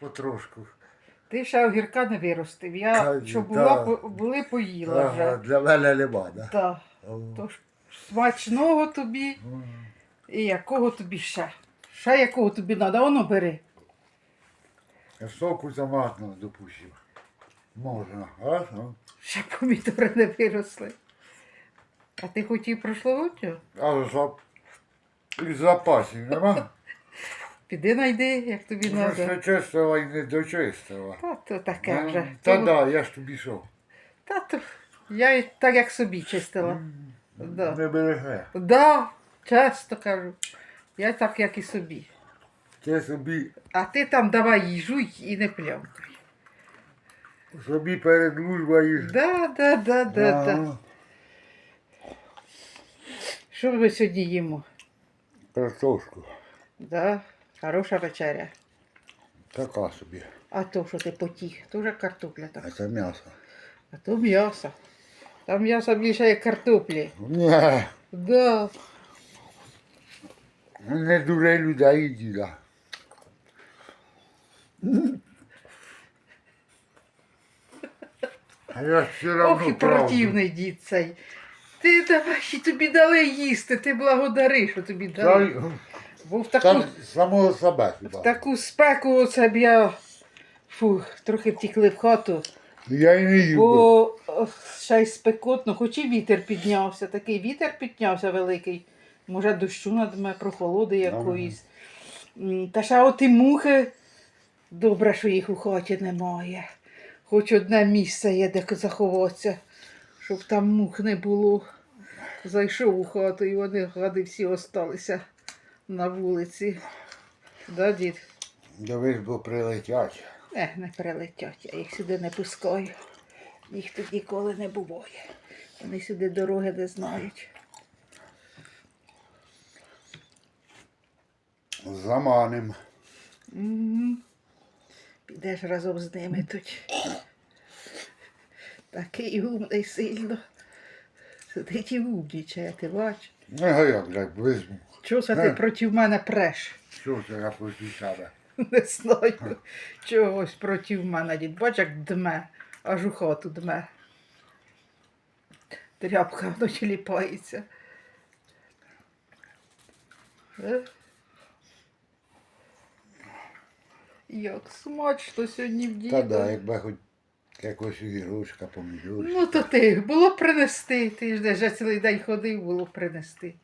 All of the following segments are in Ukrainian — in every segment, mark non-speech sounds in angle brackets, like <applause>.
потрошку. Ти ще огірка не виростив. Я, що була, по- були, поїла Ага, вже. для мене нема, да? Так. О. Тож смачного тобі М. і якого тобі ще. Ще якого тобі треба, воно бери. А Соку томатного, допустим. Можна, а? Ну. Ще помідори не виросли. А ти хотів прошлогоднього? А за... із запасів нема? Піди найди, як тобі Ну, треба. що чистила і не дочистила. Та то таке Ну, вже. Та То- да, я ж тобі що? Та то я і так як собі чистила. Да. Не береге. Да, часто кажу. Я так, як і собі. Ти собі, А ти там давай їжуй і не плямкай. собі перед дружбою. Да, да, да, да, да. Ага. Що ми сьогодні їмо? Картошку. Да, хороша вечеря. Така собі. А то, що ти потіг, то вже картопля А так. це м'ясо. А то м'ясо. Там м'ясо більше як картоплі. Ні, Да. не дуже людей діда. А я все Ох і правду. противний дід цей. Ти давай, тобі дали їсти, ти благодари, що тобі дали. Бо в таку, Сам, самого себе в хіба. таку спеку оце б я фу, трохи втікли в хату. Я і не їв. би. Бо о, ще й спекотно, хоч і вітер піднявся, такий вітер піднявся великий. Може, дощу надме, прохолоди якоїсь. М, Та ще оті мухи, добре, що їх у хаті немає. Хоч одне місце є, де заховатися, щоб там мух не було. Зайшов у хату і вони гади всі осталися на вулиці. Да, дід? Дивись, бо прилетять. Ех, не прилетять, я їх сюди не пускаю. Їх тут ніколи не буває. Вони сюди дороги не знають. Заманим. Мгм. Підеш разом з ними тут. Такий умний сильно. Сидить і умнічає, ти бачиш. Ну, а як же, візьму. Чого це ти Е. проти мене преш? Що це я проти себе? <laughs> Не знаю. Чогось проти мене, дід. Бач, як дме, аж у хату дме. Тряпка <laughs> воно ліпається. Е? Як смачно сьогодні в Та да, якби хоч якось огірочка, помідорчика. Ну то ти, було б принести. Ти ж вже цілий день ходив, було б принести.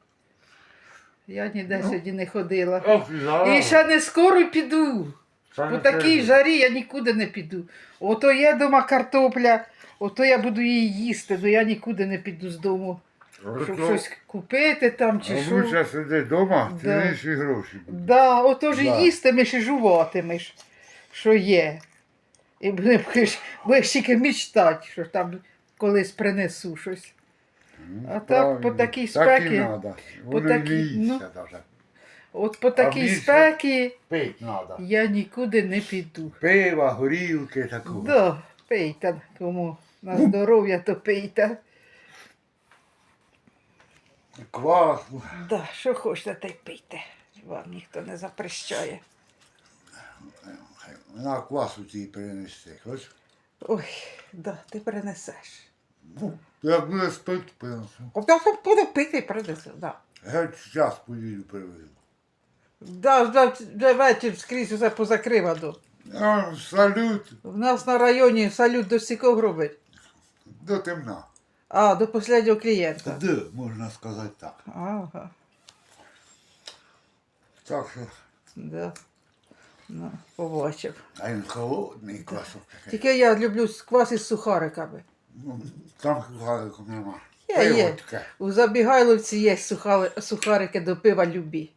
Я ніде Ну. сьогодні не ходила. Ох, І ще не скоро піду. Та По не такій треба. жарі я нікуди не піду. Ото є дома картопля, ото я буду її їсти, але я нікуди не піду з дому, щоб Ото- щось купити там чи А що. лучше сиди вдома, ти Да. інші гроші. будуть. Да, ото ж Да. їстимеш і жуватимеш, що є. І будеш, будеш тільки мечтати, що там колись принесу щось. Ну, А так, по такій Так і ну. даже. От по такій більше? Пить я нікуди не піду. Пива, горілки, такого. Да, пийте, кому на здоров'я, то пийте. Квас. Да, що хочете, те й пийте. Вам ніхто не запрещає. На квасу ті принести. Хоч? Ой, да, ти принесеш. Ну, як буде спить, принесу. Сам буду пити і принесу, да. Геть час поїду приведу. Да, вже, вже вечір скрізь усе позакривано. А, салют В нас на районі салют до стіков робить. до темна. А, до останнього клієнта. Де, можна сказати так. Ага, Так що, да. Ну, побачив. а він холодний квасок такий. Тільки я люблю квас із сухариками. Ну, там сухариків нема. Є, Пиво є. таке. У Забігайловці є сухали- сухарики до пива любі.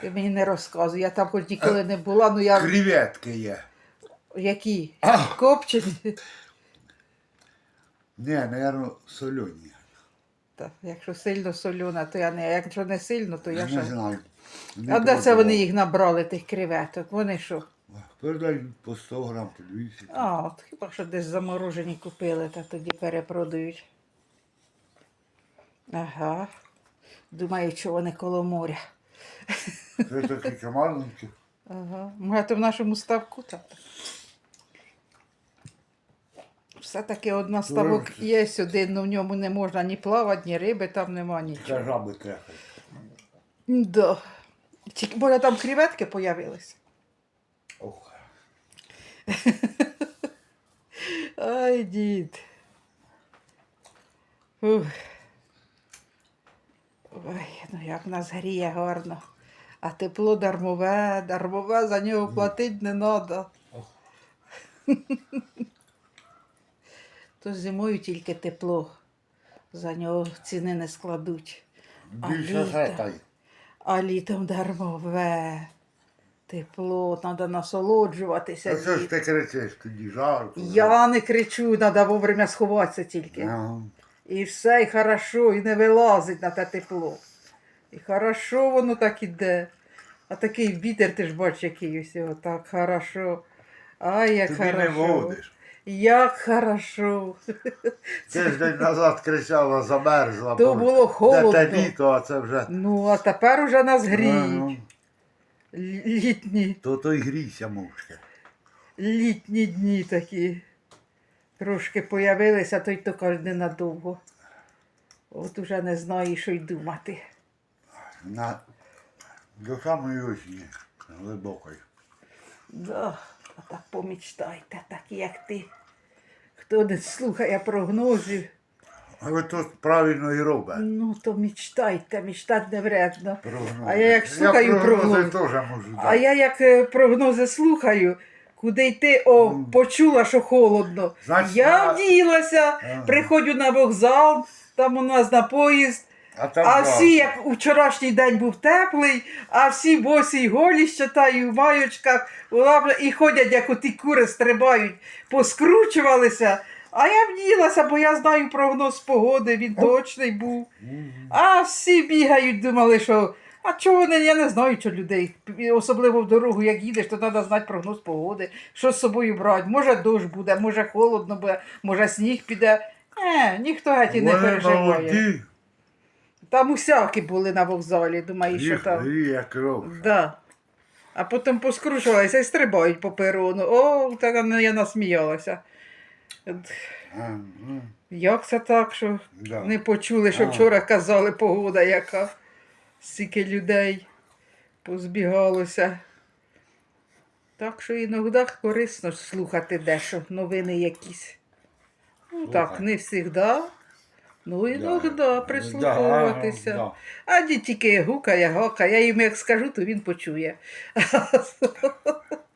Ти мені не розказуй, я там хоч ніколи не була, ну я Креветки є. які копчені. Ні, напевно, солені. Та, якщо сильно солюна, то я не. А якщо не сильно, то я не ще. знаю. Не А де це пробував. вони їх набрали, тих креветок? Вони що? Передають по 100 грам, по 200. А, от хіба що десь заморожені купили, та тоді перепродають. Ага. Думаю, що вони коло моря. Це такі маленькі. Ага. Може, то в нашому ставку тато. Все-таки одна ставок є один, але в ньому не можна ні плавати, ні риби, там нема нічого. Це жаби тряхають. Да. Тільки, може, там креветки появились. Ох. Ай, дід. Ух. Ой, ну як нас гріє гарно. А тепло дармове, дармове, за нього платити не треба. То зимою тільки тепло. За нього ціни не складуть. А Більше літо? гетай. А літом дармове. Тепло, треба насолоджуватися. А що ж ти кричиш тоді жарко? Я не кричу, треба вовремя сховатися тільки. Ага. І все, і хорошо, і не вилазить на те тепло. І хорошо воно так іде. А такий вітер, ти ж бачиш, який усього, так хорошо. Ай, як Тобі не хорошо. водиш. Як хорошо. Тиждень назад кричала, замерзла. То було холодно. Де те літо, а це вже. Ну, а тепер уже нас гріють. Лі- Літні, То то й грійся мовчки. літні дні такі. Трошки появилися, то й то каже ненадовго. От уже не знаю, що й думати. На... До самої осені глибокої. Да, а так помічтайте, так як ти. Хто не слухає прогнозів, Але то правильно і робить. ну то мічтайте, мічтати не вредно. Прогнози. А я як слухаю прогнози прогнози, теж можу А я як е, прогнози слухаю, куди йти, о, Ну. почула, що холодно. Значить, я вділася, Ага. приходжу на вокзал, там у нас на поїзд. А, там А всі, як у вчорашній день був теплий, а всі босі й голі щитаю в маючках, і ходять, як оті кури стрибають, поскручувалися. А я вділася, бо я знаю прогноз погоди, він точний був. А всі бігають, думали, що. А чого вони, я не знаю, що людей. Особливо в дорогу, як їдеш, то треба знати прогноз погоди, що з собою брати. Може дощ буде, може холодно буде, може сніг піде. Е, ніхто геть і не переживає. Там усякі були на вокзалі, думаю, що там. Да. А потім поскручувалися і стрибають по перону. О, так я насміялася. Як це так, що да. не почули, що вчора казали погода, яка стільки людей позбігалося. Так що іноді корисно слухати дещо, новини якісь. Ну так, не завжди. Ну іноді Да. прислуховуватися. Да, А тільки гукає, гакає, я йому як скажу, то він почує. <laughs>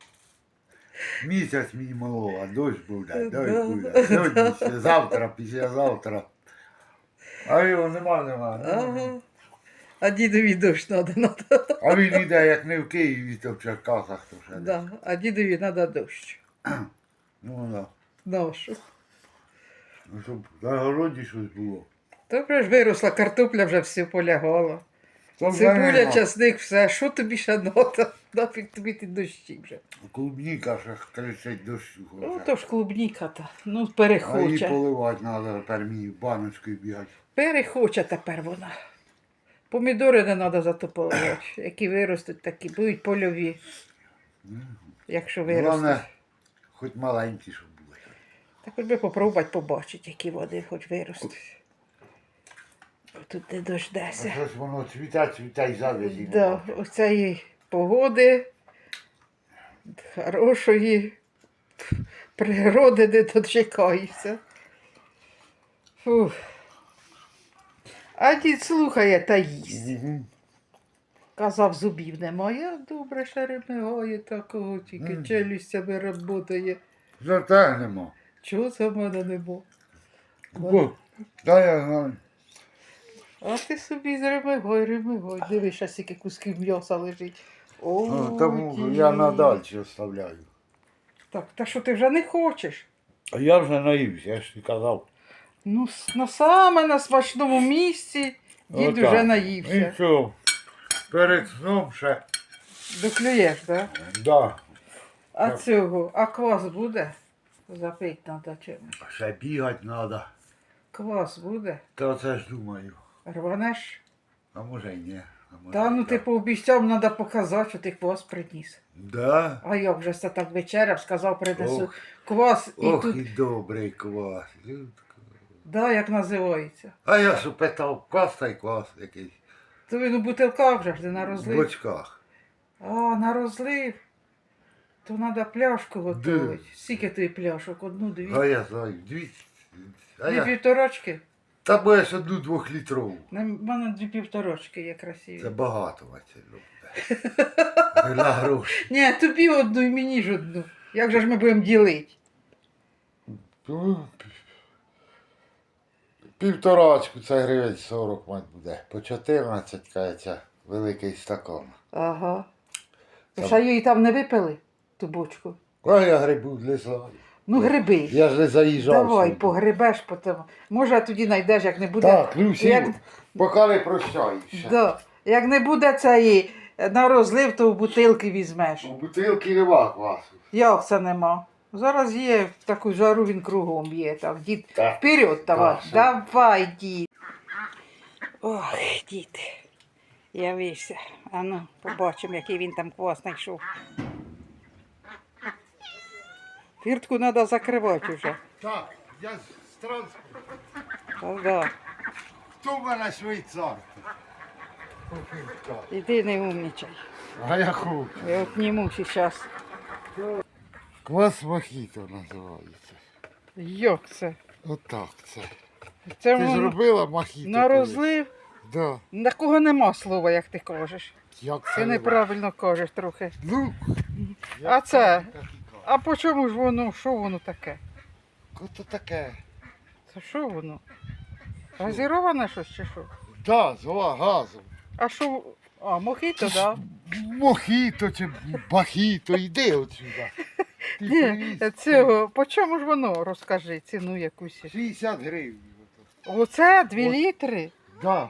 Місяць мій молова, дощ буде, Да. дощ буде. Сьогодні, <laughs> ще, завтра, післязавтра. А його нема, нема. Ага. А дідові дощ треба, надо. А він іде, як не в Києві, то в Черкасах, то ще. десь. Да. А дідові треба дощ. Ну, да. Нашу. Ну, щоб на городі щось було. То вже ж виросла картопля, вже все полягало. Там Цибуля, нема. часник, все. Що тобі ще надо? Нафіг тобі ті дощі вже. Клубніка ще кричить дощу Ну то ж клубніка та. Ну, А її перехоче. поливати треба тепер мені баночкою бігати. Перехоче тепер вона. Помідори не треба зато поливати. <coughs> Які виростуть, такі будуть польові. Якщо виростуть. Головне, хоч маленькі, щоб були. Так хоч би попробувати побачити, які води хоч виростуть. Тут не А дождеться. щось воно цвіта, цвіта і завязі. Да, бачу. оцеї погоди, хорошої природи не дочекаєшся. Фух. А дід слухає та їсть. Казав, зубів немає, добре ще ремигає такого, тільки Мгм. челюстями роботає. Затягнемо. Чого це в мене не було? Бо, я знаю. А ти собі зремигай, ремигай. Дивись, ще скільки кусків м'яса лежить. О, Ну, тому я надальше оставляю. Так, та що ти вже не хочеш? А я вже наївся, я ж і казав. Ну, с- на саме на смачному місці дід Отак. уже наївся. що? Перед сном ще. Доклюєш, так? Да? Да. А Так. цього, а квас буде? Запить треба чимось. Ще бігати треба. Квас буде? Та це ж думаю. Рванеш? А може й ні. Та ну ти пообіцяв, треба показати, що ти квас приніс. Да? А як же це так вечеряв, сказав, принесу Ох. квас і Ох, тут. і добрий квас. Людко. Да, як називається. А я що питав, квас та й квас якийсь. То він у бутилках вже ж ти на В бочках. А, на розлив. То треба пляшку готувати. Скільки тобі пляшок? Одну, дві. А я знаю, дві. А Дві я... півторочки? Та будеш одну двохлітрову. У мене дві півторочки є красиві. Це багато Вася любить. <laughs> На гроші. Ні, тобі одну і мені ж одну. Як же ж ми будемо ділити? Ну, Півторачку, це гривень 40 мать буде. По 14 кається великий стакан. Ага. Там- Ще її там не випили, ту бочку. А я грибу знаю. Ну, гриби. Я ж не заїжджав. Давай, сюди. погребеш потім. Може, тоді знайдеш, як не буде. Так, Люсі, Як, поки не прощаєшся. да, як не буде цієї на розлив, то в бутилки візьмеш. У бутилки нема квасу. Як це нема? Зараз є в таку жару він кругом є. Так, дід, Так. вперед, давай. Так, Давай, дід. Ох, дід. Явився. А ну, побачимо, який він там квас знайшов. Фіртку треба закривати вже. Так, я з транспорту. Ага. Хто в мене швейцар? Іди не умнічай. А я хочу. Я отніму зараз. Квас мохіто називається. Як це? Отак це. Це Ти воно зробила мохіто? на колись? розлив. Да. На кого нема слова, як ти кажеш. Як Ти це неправильно кажеш трохи. Ну, А як це? так. А по чому ж воно? Що воно таке? Ото таке. Це що воно? Газіроване щось чи що? Да, з га- газом. А що? А, мохіто, да? Мохіто чи бахіто, йди отсюди. <laughs> Ти Ні, привіз. цього, по чому ж воно, розкажи, ціну якусь. 60 гривень. Оце 2 От. літри? Да.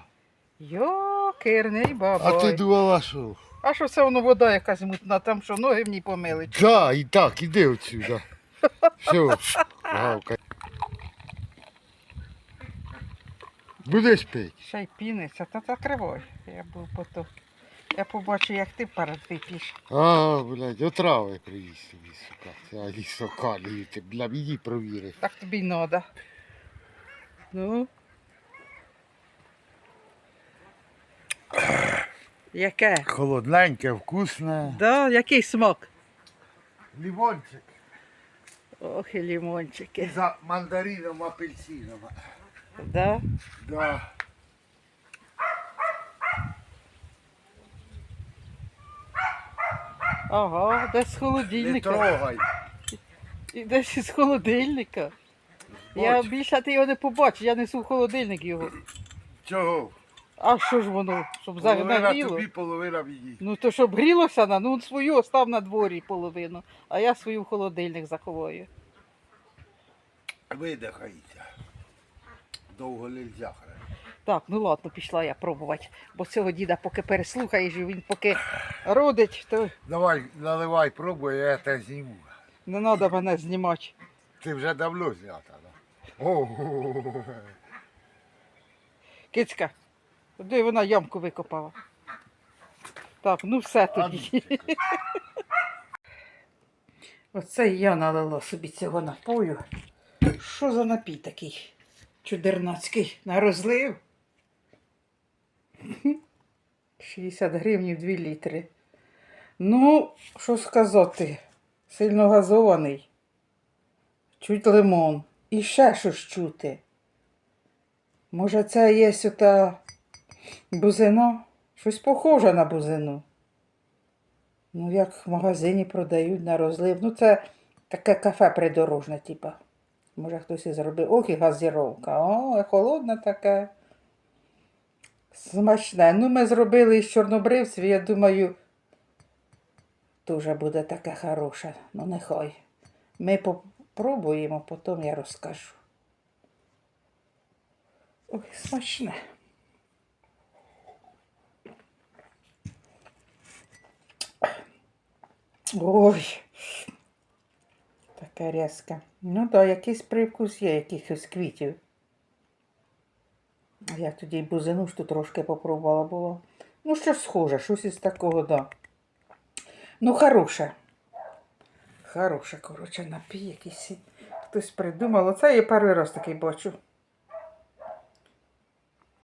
Йокерний А бабай. ти думала, що? А що це воно вода якась мутна, там що ноги в ній помили? Да, і так, іди отсюди. Все, гавка. Будеш пити? Ще й піниться, та закривай. Я був потім. Я побачу, як ти перед вип'єш. А, блядь, отрави привіз тобі, сука. Ця лісокалію, ти для мені провіри. Так тобі й надо. Ну. Яке? Холодненьке, вкусне. Да, який смак? Лімончик. Ох, і лімончики. За мандарином, апельсином. Да? Да. Ага, десь з Не холодильника. трогай. І десь із холодильника. Я Бач. більше ти його не побачу, я несу в холодильник його. Чого? А що ж воно? Щоб Половина загнало? тобі, половина мені. Ну то щоб грілося на, ну свою остав на дворі половину, а я свою в холодильник заховаю. Видихається. Довго нельзя храти. Так, ну ладно, пішла я пробувати. Бо цього діда поки переслухаєш, і він поки родить, то Давай, наливай, пробуй, я тебе зніму. не треба мене знімати. Ти вже давно знята, да? О, Кицька, де вона ямку викопала? Так, ну все тоді. <laughs> Оце я налила собі цього напою. Що за напій такий чудернацький на розлив? 60 гривень 2 літри. Ну, що сказати, сильно газований. Чуть лимон. І ще щось чути. Може, це є ота бузина? Щось похоже на бузину. Ну, як в магазині продають на розлив. Ну, це таке кафе придорожне, типа. Може, хтось і зробив. Ох, і газіровка. О, холодне таке. Смачне. Ну, ми зробили із чорнобривців, я думаю, дуже буде таке хороше. Ну, нехай. Ми попробуємо, потім я розкажу. Ой, смачне. Ой. Таке різке. Ну да, якийсь привкус є, якихось квітів. Я тоді бузину тут трошки попробувала було. Ну, щось схоже, щось із такого, да. Ну, хороше. Хороше, коротше, напій якийсь. Хтось придумав. Оце я перший раз такий бачу.